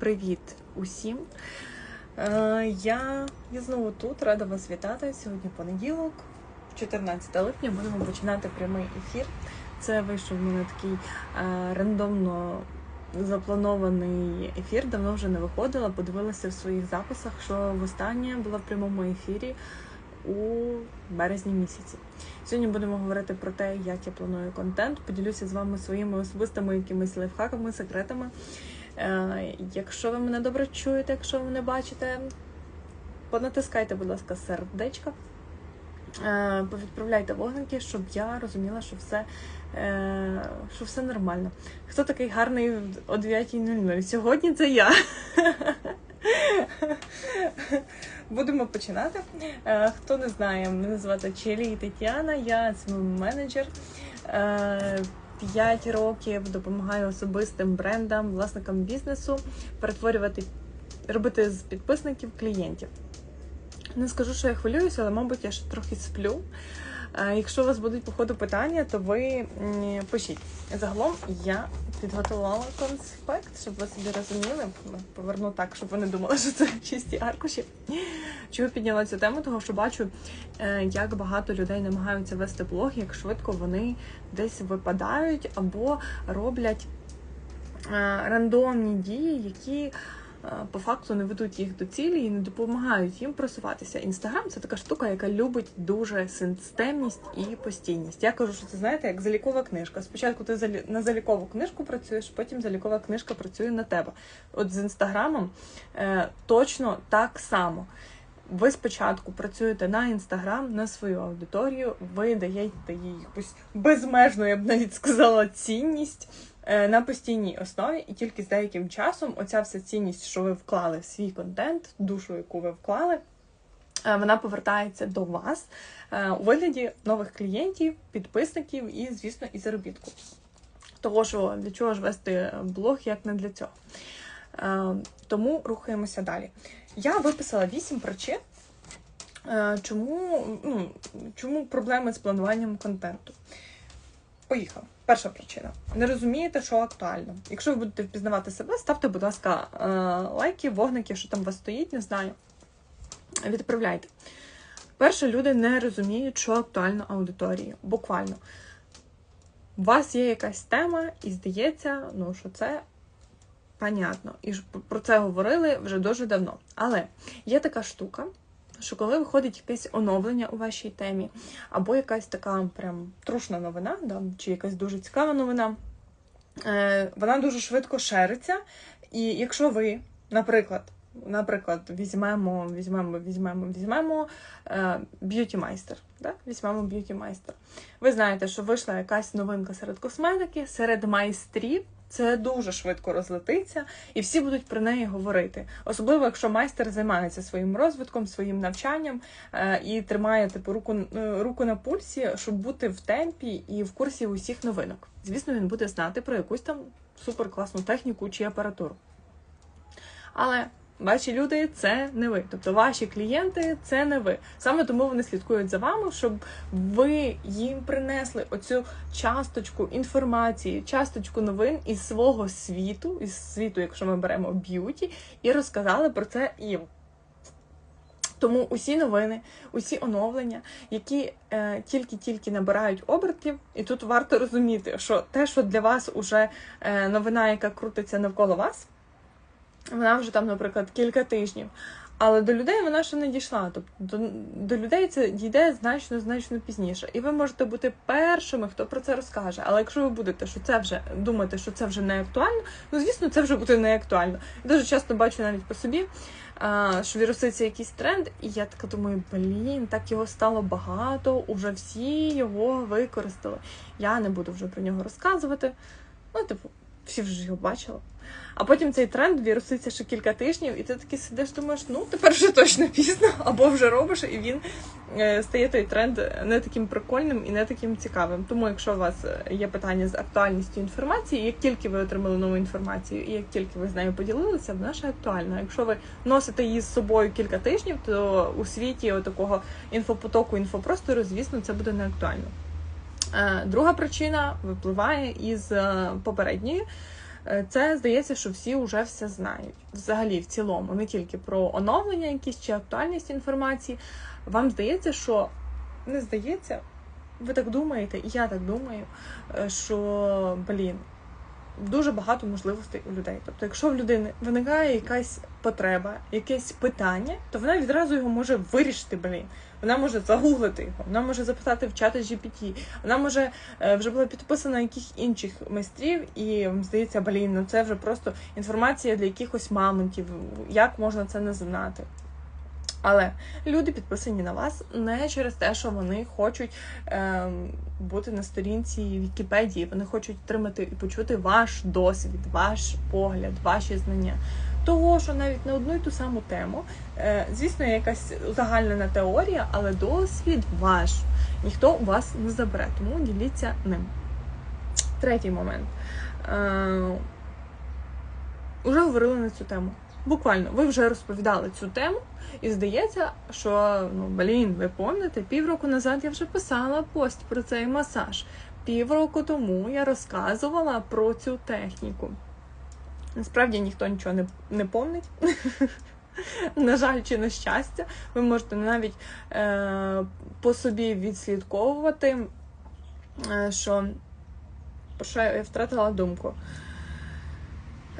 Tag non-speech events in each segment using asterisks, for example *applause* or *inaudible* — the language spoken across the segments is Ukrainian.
Привіт усім! Е, Я, я знову тут, рада вас вітати. Сьогодні понеділок, 14 липня, будемо починати прямий ефір. Це вийшов в мене такий е, рандомно запланований ефір. Давно вже не виходила. Подивилася в своїх записах, що востаннє була в прямому ефірі у березні місяці. Сьогодні будемо говорити про те, як я планую контент. Поділюся з вами своїми особистими якимись лайфхаками, секретами. Е, Якщо ви мене добре чуєте, якщо ви мене бачите, понатискайте, будь ласка, сердечко. Е, Повідправляйте вогники, щоб я розуміла, що все, е, що все нормально. Хто такий гарний о 9.00? Сьогодні це я. Будемо починати. Е, Хто не знає, мене звати Челі Тетяна, я менеджер. П'ять років допомагаю особистим брендам, власникам бізнесу перетворювати, робити з підписників клієнтів. Не скажу, що я хвилююся, але, мабуть, я ще трохи сплю. Е, Якщо у вас будуть по ходу питання, то ви пишіть. Загалом я підготувала конспект, щоб ви собі розуміли. Поверну так, щоб ви не думали, що це чисті аркуші. Чого підняла цю тему? Того що бачу, е, як багато людей намагаються вести блог, як швидко вони десь випадають або роблять е, рандомні дії, які по факту не ведуть їх до цілі і не допомагають їм просуватися. Інстаграм це така штука, яка любить дуже системність і постійність. Я кажу, що це знаєте, як залікова книжка. Спочатку ти на залікову книжку працюєш, потім залікова книжка працює на тебе. От з інстаграмом е, точно так само. Ви спочатку працюєте на інстаграм, на свою аудиторію, ви даєте їй якусь безмежну, я б навіть сказала, цінність. Е, на постійній основі, і тільки з деяким часом оця вся цінність, що ви вклали в свій контент, душу, яку ви вклали, е, вона повертається до вас е, у вигляді нових клієнтів, підписників і, звісно, і заробітку. Того, що для чого ж вести блог, як не для цього. Тому рухаємося далі. Я виписала 8 причин, чому, ну, чому проблеми з плануванням контенту. Поїхав. Перша причина. Не розумієте, що актуально. Якщо ви будете впізнавати себе, ставте, будь ласка, е, лайки, вогники, що там у вас стоїть, не знаю. Відправляйте. Перше, люди не розуміють, що актуально аудиторії. Буквально. У вас є якась тема, і здається, ну, що це понятно. І про це говорили вже дуже давно. Але є така штука що коли виходить якесь оновлення у вашій темі, або якась така прям трушна новина, да, чи якась дуже цікава новина, е, вона дуже швидко шериться. І якщо ви, наприклад, Наприклад, візьмемо, візьмемо, візьмемо, візьмемо б'юті майстер. Да? Візьмемо б'юті майстер. Ви знаєте, що вийшла якась новинка серед косметики, серед майстрів це дуже швидко розлетиться, і всі будуть про неї говорити. Особливо, якщо майстер займається своїм розвитком, своїм навчанням е, і тримає типу руку е, руку на пульсі, щоб бути в темпі і в курсі усіх новинок. Звісно, він буде знати про якусь там суперкласну техніку чи апаратуру. Але Ваші люди це не ви. Тобто ваші клієнти це не ви. Саме тому вони слідкують за вами, щоб ви їм принесли оцю часточку інформації, часточку новин із свого світу, із світу, якщо ми беремо б'юті, і розказали про це їм. Тому усі новини, усі оновлення, які е, тільки-тільки набирають обертів, і тут варто розуміти, що те, що для вас уже е, новина, яка крутиться навколо вас. Вона вже там, наприклад, кілька тижнів. Але до людей вона ще не дійшла. Тобто до, до людей це дійде значно значно пізніше. І ви можете бути першими, хто про це розкаже. Але якщо ви будете, що це вже думати, що це вже не актуально, ну звісно, це вже буде не актуально. Я дуже часто бачу навіть по собі, що віруситься якийсь тренд, і я така думаю, блін, так його стало багато, уже всі його використали. Я не буду вже про нього розказувати. Ну, типу, всі вже його бачили. А потім цей тренд віруситься ще кілька тижнів, і ти таки сидиш, думаєш, ну тепер вже точно пізно, *laughs* або вже робиш, і він е, стає той тренд не таким прикольним і не таким цікавим. Тому, якщо у вас є питання з актуальністю інформації, як тільки ви отримали нову інформацію, і як тільки ви з нею поділилися, вона ще актуальна. Якщо ви носите її з собою кілька тижнів, то у світі такого інфопотоку, інфопростору, звісно, це буде не актуально. Е, друга причина випливає із е, попередньої. Е, Це здається, що всі вже все знають. Взагалі, в цілому, не тільки про оновлення якісь чи актуальність інформації. Вам здається, що не здається, ви так думаєте, і я так думаю, е, що блін. Дуже багато можливостей у людей. Тобто, якщо в людини виникає якась потреба, якесь питання, то вона відразу його може вирішити, блін. Вона може загуглити його, вона може запитати в чати GPT, вона може е, вже була підписана на яких інших майстрів, і здається, блін, ну це вже просто інформація для якихось мамонтів. Як можна це не знати? Але люди підписані на вас не через те, що вони хочуть е, бути на сторінці Вікіпедії, вони хочуть отримати і почути ваш досвід, ваш погляд, ваші знання. Того, що навіть на одну і ту саму тему, е, звісно, є якась узагальнена теорія, але досвід ваш. Ніхто у вас не забере, тому діліться ним. Третій момент. Е, Уже говорили на цю тему. Буквально, ви вже розповідали цю тему, і здається, що ну блін, ви пам'ятаєте, півроку назад я вже писала пост про цей масаж. Півроку тому я розказувала про цю техніку. Насправді ніхто нічого не не помнить. *laughs* На жаль, чи на щастя, ви можете навіть е, по собі відслідковувати, е, що що я втратила думку.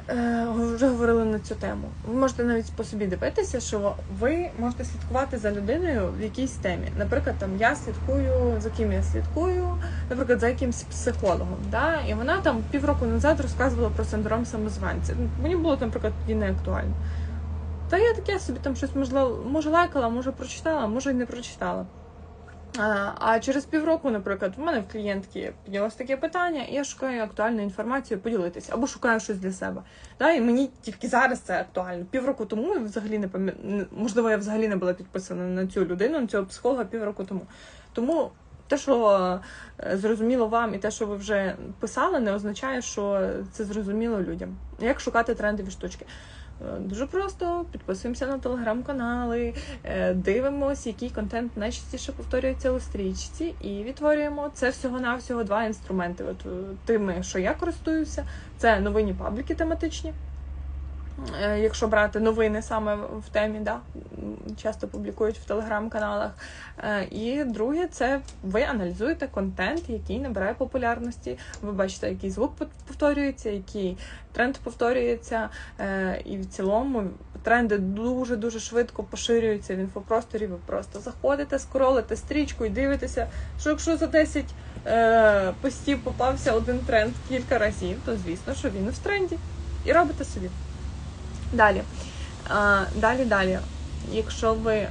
Е, вже говорили на цю тему. Ви можете навіть по собі дивитися, що ви можете слідкувати за людиною в якійсь темі. Наприклад, там я слідкую за ким я слідкую, наприклад, за якимсь психологом. Да? І вона там півроку назад розказувала про синдром самозванця. Мені було, наприклад, тоді не актуально. Та я таке собі там щось можливо, може лайкала, може прочитала, може й не прочитала. А, через півроку, наприклад, в мене в клієнтки піднялось таке питання, і я шукаю актуальну інформацію поділитися або шукаю щось для себе. Да? І мені тільки зараз це актуально. Півроку тому я взагалі не пам'ятаю, можливо, я взагалі не була підписана на цю людину, на цього психолога півроку тому. Тому те, що зрозуміло вам, і те, що ви вже писали, не означає, що це зрозуміло людям. Як шукати трендові штучки? Дуже просто підписуємося на телеграм-канали, дивимося, який контент найчастіше повторюється у стрічці, і відтворюємо це всього-навсього два інструменти. От тими, що я користуюся, це новинні пабліки тематичні. Якщо брати новини саме в темі, да, часто публікують в телеграм-каналах. І друге, це ви аналізуєте контент, який набирає популярності. Ви бачите, який звук повторюється, який тренд повторюється, і в цілому тренди дуже дуже швидко поширюються в інфопросторі. Ви просто заходите, скролите стрічку і дивитеся, що якщо за 10 е, постів попався один тренд кілька разів, то звісно, що він в тренді. І робите собі. Далі. Далі, далі. Якщо ви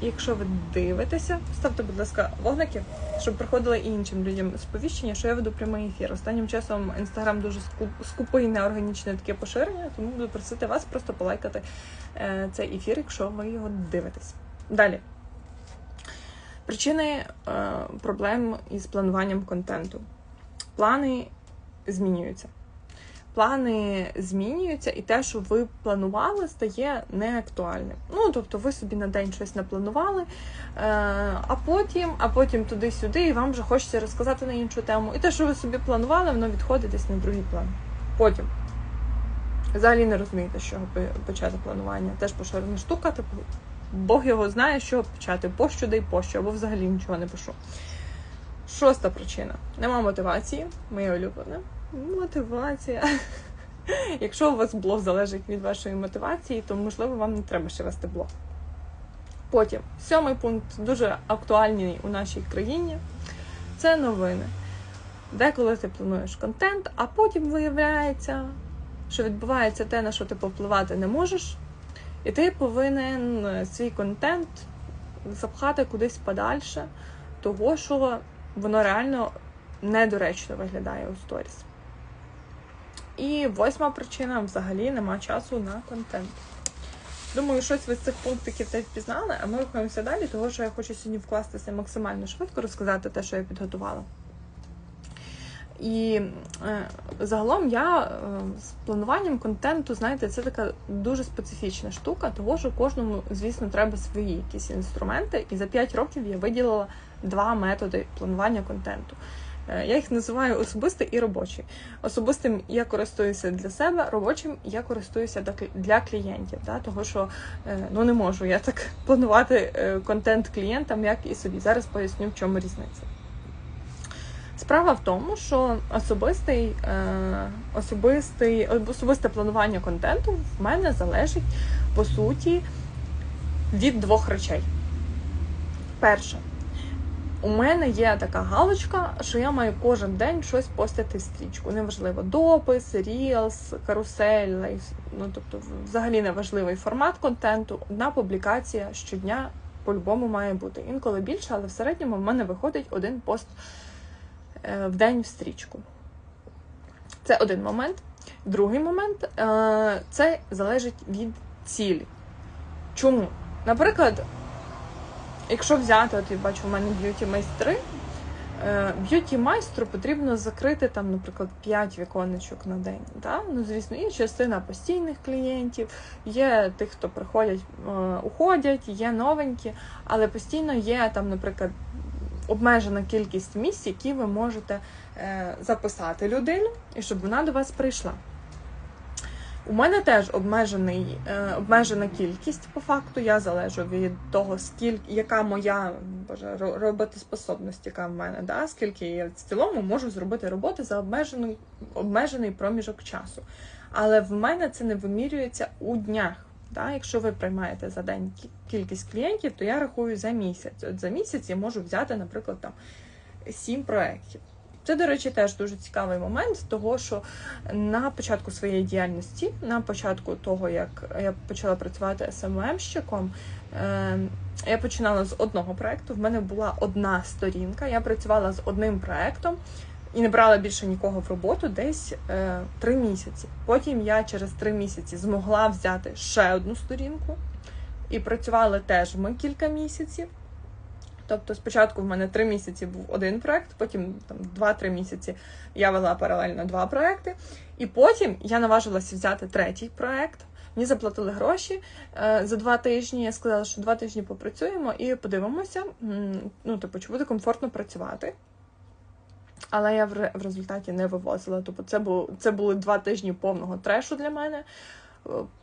якщо ви дивитеся, ставте, будь ласка, вогники, щоб приходили і іншим людям сповіщення, що я веду прямий ефір. Останнім часом інстаграм дуже скупий, неорганічне таке поширення, тому буду просити вас просто полайкати е, цей ефір, якщо ви його дивитесь. Далі. Причини е, проблем із плануванням контенту. Плани змінюються плани змінюються, і те, що ви планували, стає неактуальним. Ну, тобто, ви собі на день щось напланували, е, а потім, а потім туди-сюди, і вам вже хочеться розказати на іншу тему. І те, що ви собі планували, воно відходить десь на другий план. Потім. Взагалі не розумієте, з чого почати планування. Теж поширена штука, типу, Бог його знає, що почати, пощо дай пощо, або взагалі нічого не пишу. Шоста причина: нема мотивації, моє улюблене. Мотивація. *laughs* Якщо у вас блог залежить від вашої мотивації, то можливо вам не треба ще вести блог. Потім, сьомий пункт дуже актуальний у нашій країні це новини. Деколи ти плануєш контент, а потім виявляється, що відбувається те, на що ти повпливати не можеш, і ти повинен свій контент запхати кудись подальше, того що воно реально недоречно виглядає у сторіс. І восьма причина взагалі нема часу на контент. Думаю, щось ви з цих пунктиків теж впізнали, а ми рухаємося далі, тому що я хочу сьогодні вкластися максимально швидко, розказати те, що я підготувала. І е, загалом я е, з плануванням контенту, знаєте, це така дуже специфічна штука, того що кожному, звісно, треба свої якісь інструменти. І за 5 років я виділила два методи планування контенту. Е, Я їх називаю особистий і робочий. Особистим я користуюся для себе, робочим я користуюся для клієнтів. Да? Того, що е, ну не можу я так *laughs* планувати е, контент клієнтам, як і собі. Зараз поясню, в чому різниця. Справа в тому, що особистий, особистий, особисте планування контенту в мене залежить по суті від двох речей. Перше, у мене є така галочка, що я маю кожен день щось постити в стрічку. Неважливо, допис, рілс, карусель. Ну тобто, взагалі неважливий формат контенту. Одна публікація щодня по-любому має бути. Інколи більше, але в середньому в мене виходить один пост е, в день в стрічку. Це один момент. Другий момент е, це залежить від цілі. Чому? Наприклад, якщо взяти, от я бачу, у мене б'юті майстри, е, б'юті майстру потрібно закрити там, наприклад, 5 віконечок на день. Да? Ну, звісно, є частина постійних клієнтів, є тих, хто приходять, е, уходять, є новенькі, але постійно є там, наприклад, обмежена кількість місць, які ви можете е, записати людину, і щоб вона до вас прийшла. У мене теж обмежений, е, обмежена кількість по факту. Я залежу від того, скільки яка моя боже, роботоспособність, яка в мене, да? скільки я в цілому можу зробити роботи за обмежений, обмежений проміжок часу. Але в мене це не вимірюється у днях. Да? Якщо ви приймаєте за день кількість клієнтів, то я рахую за місяць. От за місяць я можу взяти, наприклад, там сім проєктів. Це, до речі, теж дуже цікавий момент, того що на початку своєї діяльності, на початку того, як я почала працювати СММщиком, е, я починала з одного проекту. В мене була одна сторінка. Я працювала з одним проектом і не брала більше нікого в роботу десь е, три місяці. Потім я через три місяці змогла взяти ще одну сторінку і працювали теж ми кілька місяців. Тобто спочатку в мене три місяці був один проект, потім там два-три місяці я вела паралельно два проекти, і потім я наважилася взяти третій проект. Мені заплатили гроші е, за два тижні. Я сказала, що два тижні попрацюємо і подивимося. Ну, типу, чи буде комфортно працювати. Але я в, результаті не вивозила. Тобто, це був це були два тижні повного трешу для мене,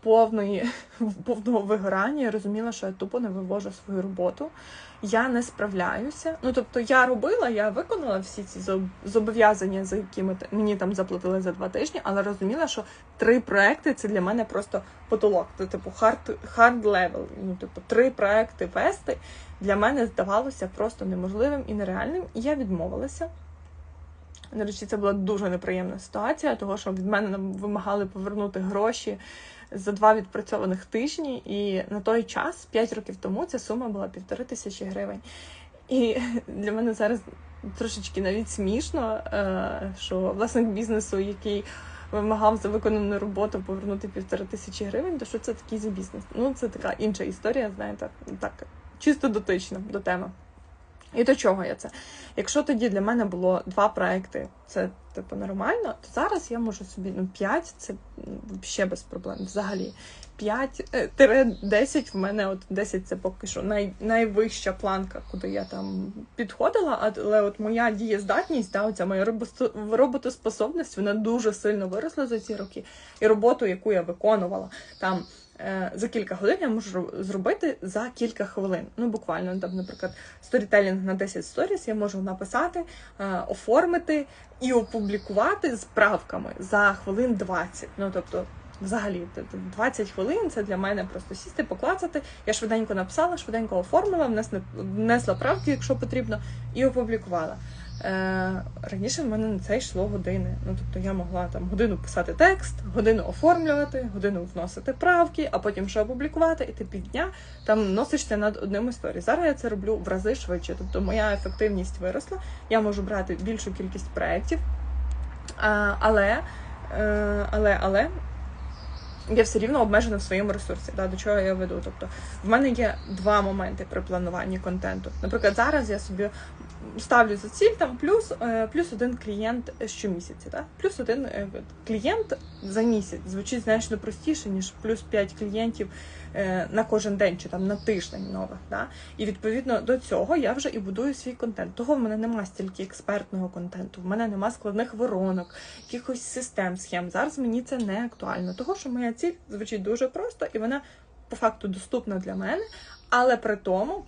повної *laughs* повного вигорання. Я розуміла, що я тупо не вивожу свою роботу. Я не справляюся. Ну тобто, я робила, я виконала всі ці зобов'язання, за т- мені там заплатили за два тижні, але розуміла, що три проекти це для мене просто потолок. Це типу hard, hard level. Ну, типу, три проекти вести для мене здавалося просто неможливим і нереальним. І я відмовилася. До речі, це була дуже неприємна ситуація, тому що від мене вимагали повернути гроші за два відпрацьованих тижні. І на той час, 5 років тому, ця сума була півтори тисячі гривень. І *laughs* для мене зараз трошечки навіть смішно, е, що власник бізнесу, який вимагав за виконану роботу повернути півтори тисячі гривень, то що це такий за бізнес? Ну, це така інша історія, знаєте, так, чисто дотична до теми. І до чого я це? Якщо тоді для мене було два проекти, це типу нормально, то зараз я можу собі ну 5 це ще без проблем взагалі. 5-10 в мене от 10 це поки що най, найвища планка, куди я там підходила. Але от моя дієздатність, да, оця моя роботоспособність, вона дуже сильно виросла за ці роки. І роботу, яку я виконувала там е, за кілька годин, я можу зробити за кілька хвилин. Ну, буквально, там, наприклад, сторітелінг на 10 сторіс я можу написати, е, оформити і опублікувати з правками за хвилин 20. Ну, тобто, взагалі, тобто 20 хвилин це для мене просто сісти, поклацати. Я швиденько написала, швиденько оформила, внесла правки, якщо потрібно, і опублікувала. Е, раніше в мене на це йшло години. Ну тобто я могла там годину писати текст, годину оформлювати, годину вносити правки, а потім ще опублікувати, і ти півдня там носишся над одним історією. Зараз я це роблю в рази швидше. Тобто моя ефективність виросла. Я можу брати більшу кількість проєктів. Але, е, але, але я все рівно обмежена в своєму ресурсі. Да, До чого я веду? Тобто, в мене є два моменти при плануванні контенту. Наприклад, зараз я собі ставлю за ціль там плюс е, плюс один клієнт щомісяця. Да? Плюс один е, клієнт за місяць звучить значно простіше, ніж плюс п'ять клієнтів на кожен день чи там на тиждень нових. Да? І відповідно до цього я вже і будую свій контент. Того в мене нема стільки експертного контенту, в мене нема складних воронок, якихось систем, схем. Зараз мені це не актуально. Того, що моя ціль звучить дуже просто і вона по факту доступна для мене, але при тому.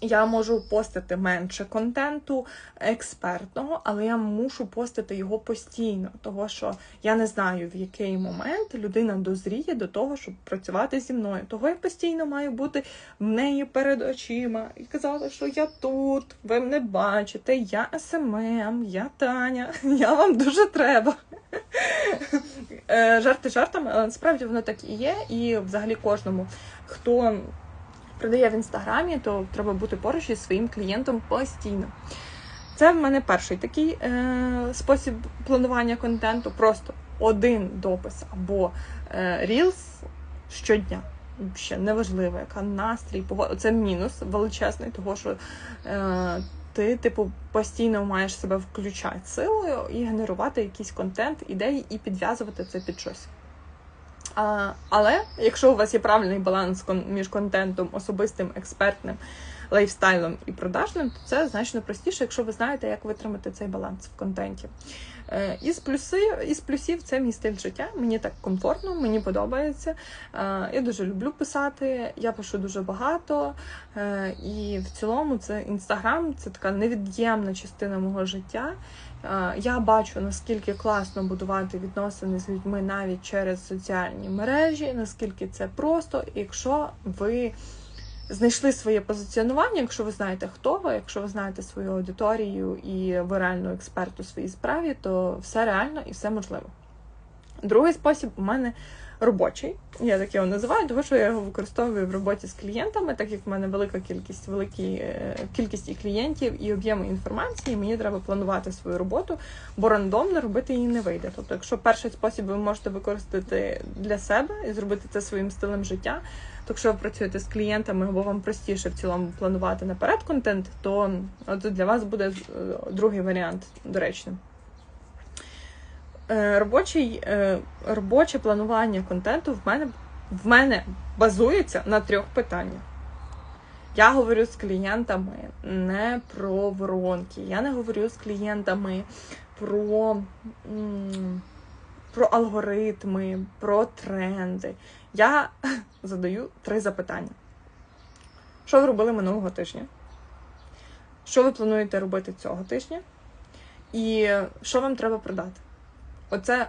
Я можу постити менше контенту експертного, але я мушу постити його постійно, того що я не знаю, в який момент людина дозріє до того, щоб працювати зі мною. Того я постійно маю бути в неї перед очима і казати, що я тут, ви мене бачите, я СММ, я Таня, *laughs* я вам дуже треба. Е, жарти жартами, але насправді воно так і є, і взагалі кожному, хто продає в інстаграмі, то треба бути поруч із своїм клієнтом постійно. Це в мене перший такий е, спосіб планування контенту. Просто один допис або е, щодня. Ще неважливо, яка настрій, погода. Це мінус величезний, того що е, ти, типу, постійно маєш себе включати силою і генерувати якийсь контент, ідеї і підв'язувати це під щось. А, Але якщо у вас є правильний баланс між контентом, особистим, експертним, лайфстайлом і продажним, то це значно простіше, якщо ви знаєте, як витримати цей баланс в контенті. Е, із плюси, із плюсів це мій стиль життя. Мені так комфортно, мені подобається. Е, я дуже люблю писати, я пишу дуже багато. Е, і в цілому це інстаграм це така невід'ємна частина мого життя. Я бачу, наскільки класно будувати відносини з людьми навіть через соціальні мережі, наскільки це просто, якщо ви знайшли своє позиціонування, якщо ви знаєте, хто ви, якщо ви знаєте свою аудиторію і ви реально експерт у своїй справі, то все реально і все можливо. Другий спосіб у мене робочий. Я так його називаю, тому що я його використовую в роботі з клієнтами, так як в мене велика кількість великі, е, кількість і клієнтів і об'єми інформації, мені треба планувати свою роботу, бо рандомно робити її не вийде. Тобто, якщо перший спосіб ви можете використати для себе і зробити це своїм стилем життя, то якщо ви працюєте з клієнтами, або вам простіше в цілому планувати наперед контент, то от для вас буде е, другий варіант доречним. Е, робочий, е, робоче планування контенту в мене в мене базується на трьох питаннях. Я говорю з клієнтами не про воронки, я не говорю з клієнтами про про алгоритми, про тренди. Я *laughs* задаю три запитання. Що ви робили минулого тижня? Що ви плануєте робити цього тижня? І що вам треба продати? Оце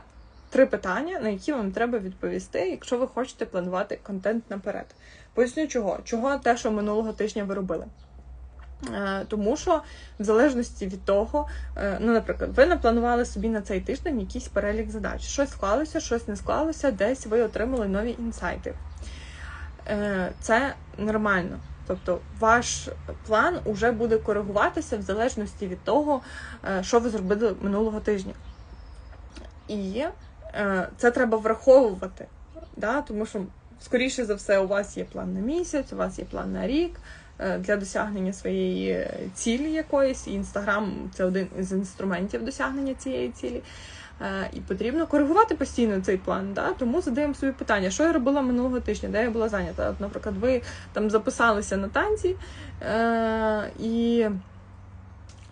три питання, на які вам треба відповісти, якщо ви хочете планувати контент наперед. Поясню, чого. Чого те, що минулого тижня ви робили. Е, тому що, в залежності від того, е, ну, наприклад, ви напланували собі на цей тиждень якийсь перелік задач. Щось склалося, щось не склалося, десь ви отримали нові інсайти. Е, це нормально. Тобто ваш план вже буде коригуватися в залежності від того, що ви зробили минулого тижня. І е, це треба враховувати, да? тому що, скоріше за все, у вас є план на місяць, у вас є план на рік е, для досягнення своєї цілі якоїсь. І Інстаграм це один із інструментів досягнення цієї цілі. Е, і потрібно коригувати постійно цей план. Да? Тому задаємо собі питання, що я робила минулого тижня, де я була зайнята. От, Наприклад, ви там записалися на танці е- і,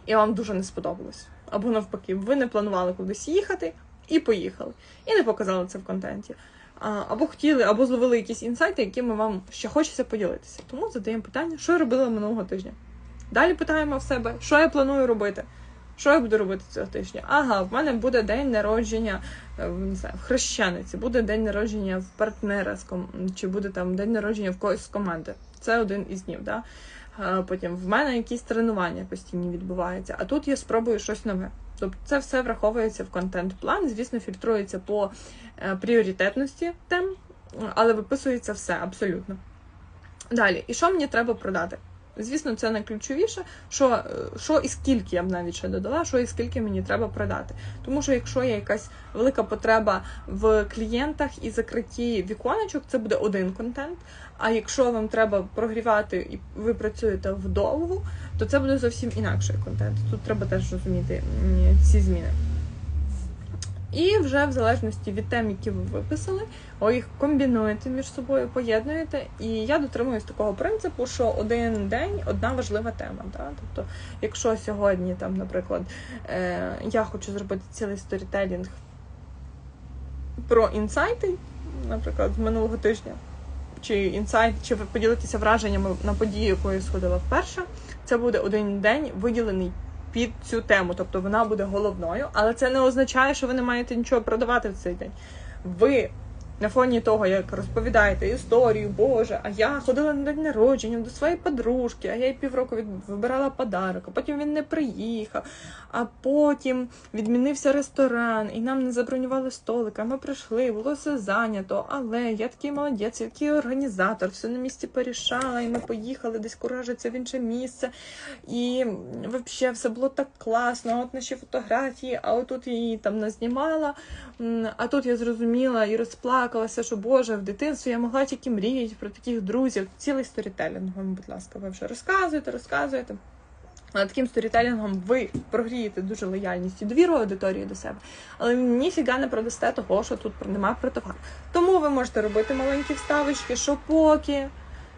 і вам дуже не сподобалось. Або навпаки, ви не планували кудись їхати, і поїхали. І не показали це в контенті. Або хотіли, або зловили якісь інсайти, якими вам ще хочеться поділитися. Тому задаємо питання, що я робила минулого тижня. Далі питаємо в себе, що я планую робити. Що я буду робити цього тижня? Ага, в мене буде день народження е, не знаю, в хрещениці, буде день народження в партнера з ком... чи буде там день народження в когось з команди. Це один із днів. Да? Потім в мене якісь тренування постійні відбуваються, а тут я спробую щось нове. Тобто це все враховується в контент-план, звісно, фільтрується по е, пріоритетності тем, але виписується все абсолютно. Далі, і що мені треба продати? Звісно, це найключовіше, що, е, що і скільки я б навіть ще додала, що і скільки мені треба продати. Тому що якщо є якась велика потреба в клієнтах і закритті віконечок, це буде один контент. А якщо вам треба прогрівати і ви працюєте вдовго, то це буде зовсім інакший контент. Тут треба теж розуміти ці зміни. І вже в залежності від тем, які ви виписали, ви їх комбінуєте між собою, поєднуєте. І я дотримуюсь такого принципу, що один день одна важлива тема. Да? Тобто, якщо сьогодні, там, наприклад, е, я хочу зробити цілий сторітелінг про інсайти, наприклад, з минулого тижня, чи інсайт, чи поділитися враженнями на події, якою сходила вперше, це буде один день виділений під цю тему, тобто вона буде головною, але це не означає, що ви не маєте нічого продавати в цей день. Ви на фоні того, як розповідаєте історію, Боже, а я ходила на день народження до своєї подружки, а я їй півроку від... вибирала подарок, а потім він не приїхав, а потім відмінився ресторан, і нам не забронювали столик, а Ми прийшли, було все зайнято, але я такий молодець, я такий організатор, все на місці порішала, і ми поїхали десь куражиться в інше місце. І взагалі все було так класно. От наші фотографії, а отут я її там назнімала, а тут я зрозуміла і розплакала плакалася, що Боже, в дитинстві я могла тільки мріяти про таких друзів. Цілий сторітелінг вам, будь ласка, ви вже розказуєте, розказуєте. Але таким сторітелінгом ви прогрієте дуже лояльність і довіру аудиторії до себе, але ніфіга не продасте того, що тут нема про товар. Тому ви можете робити маленькі вставочки, що поки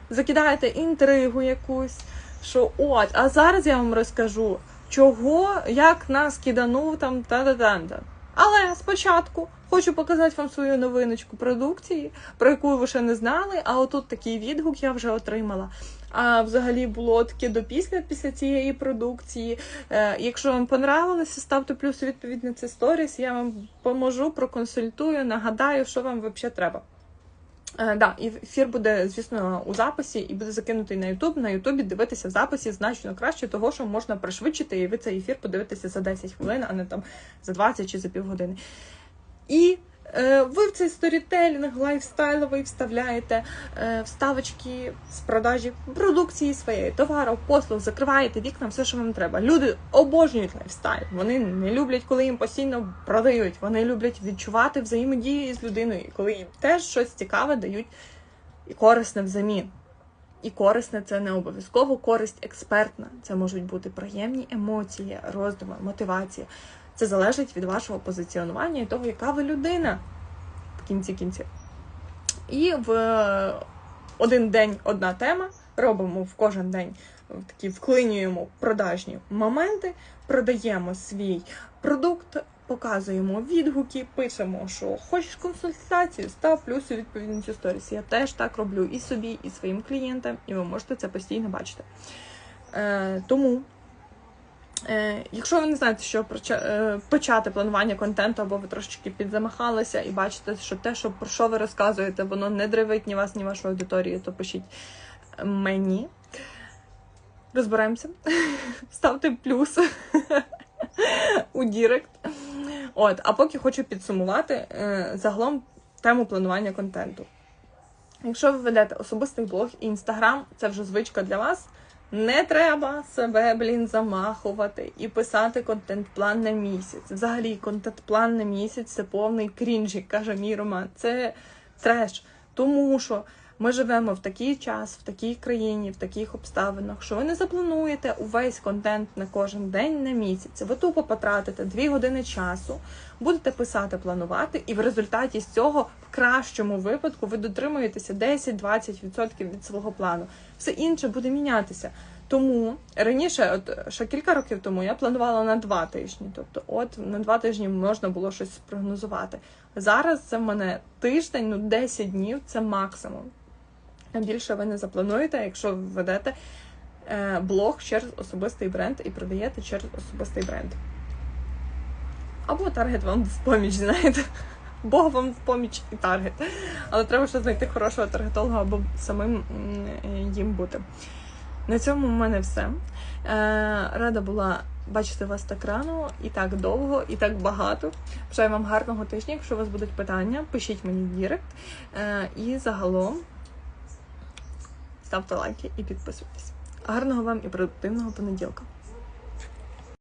закидаєте інтригу якусь, що от, а зараз я вам розкажу, чого, як нас киданув там та-та-та. Але спочатку хочу показати вам свою новиночку продукції, про яку ви ще не знали. А отут такий відгук я вже отримала. А взагалі було таке до після після цієї продукції. Е, Якщо вам понравилося, ставте плюс відповідь на це сторіс. Я вам поможу, проконсультую, нагадаю, що вам взагалі треба. Е, да, і ефір буде, звісно, у записі і буде закинутий на Ютуб. На Ютубі дивитися в записі значно краще, того що можна пришвидшити, і ви цей ефір подивитеся за 10 хвилин, а не там за 20 чи за півгодини. І ви в цей сторітелінг лайфстайловий вставляєте е, вставочки з продажі продукції своєї, товару, послуг, закриваєте вікна, все, що вам треба. Люди обожнюють лайфстайл. Вони не люблять, коли їм постійно продають. Вони люблять відчувати взаємодію з людиною, коли їм теж щось цікаве дають і корисне взамін. І корисне це не обов'язково користь експертна. Це можуть бути приємні емоції, роздуми, мотивація. Це залежить від вашого позиціонування і того, яка ви людина в кінці кінців. І в один день одна тема. Робимо в кожен день такі вклинюємо продажні моменти, продаємо свій продукт, показуємо відгуки, пишемо, що хочеш консультацію, став плюси відповідності сторіс. Я теж так роблю і собі, і своїм клієнтам, і ви можете це постійно бачити. Е, Тому. Е, Якщо ви не знаєте, що е, почати планування контенту, або ви трошечки підзамахалися і бачите, що те, що про що ви розказуєте, воно не дривить ні вас, ні вашу аудиторію, то пишіть мені. Розберемося. *laughs* Ставте плюс у Дірект. От, а поки хочу підсумувати е, загалом тему планування контенту. Якщо ви ведете особистий блог і інстаграм, це вже звичка для вас. Не треба себе, блін, замахувати і писати контент-план на місяць. Взагалі, контент-план на місяць це повний крінж, як каже мій роман. Це треш. Тому що ми живемо в такий час, в такій країні, в таких обставинах, що ви не заплануєте увесь контент на кожен день на місяць. Ви тупо потратите дві години часу, будете писати, планувати, і в результаті з цього, в кращому випадку, ви дотримуєтеся 10-20% від свого плану. Все інше буде мінятися. Тому раніше, от ще кілька років тому, я планувала на два тижні. Тобто, от на два тижні можна було щось спрогнозувати. Зараз це в мене тиждень, ну 10 днів це максимум більше ви не заплануєте, якщо ви ведете е, блог через особистий бренд і продаєте через особистий бренд. Або таргет вам в поміч, знаєте. Бог вам в поміч і таргет. Але треба ще знайти хорошого таргетолога або самим їм бути. На цьому в мене все. Е, рада була бачити вас так рано, і так довго, і так багато. Бажаю вам гарного тижня. Якщо у вас будуть питання, пишіть мені в Дірект. Е, і загалом ставте лайки і підписуйтесь. Гарного вам і продуктивного понеділка.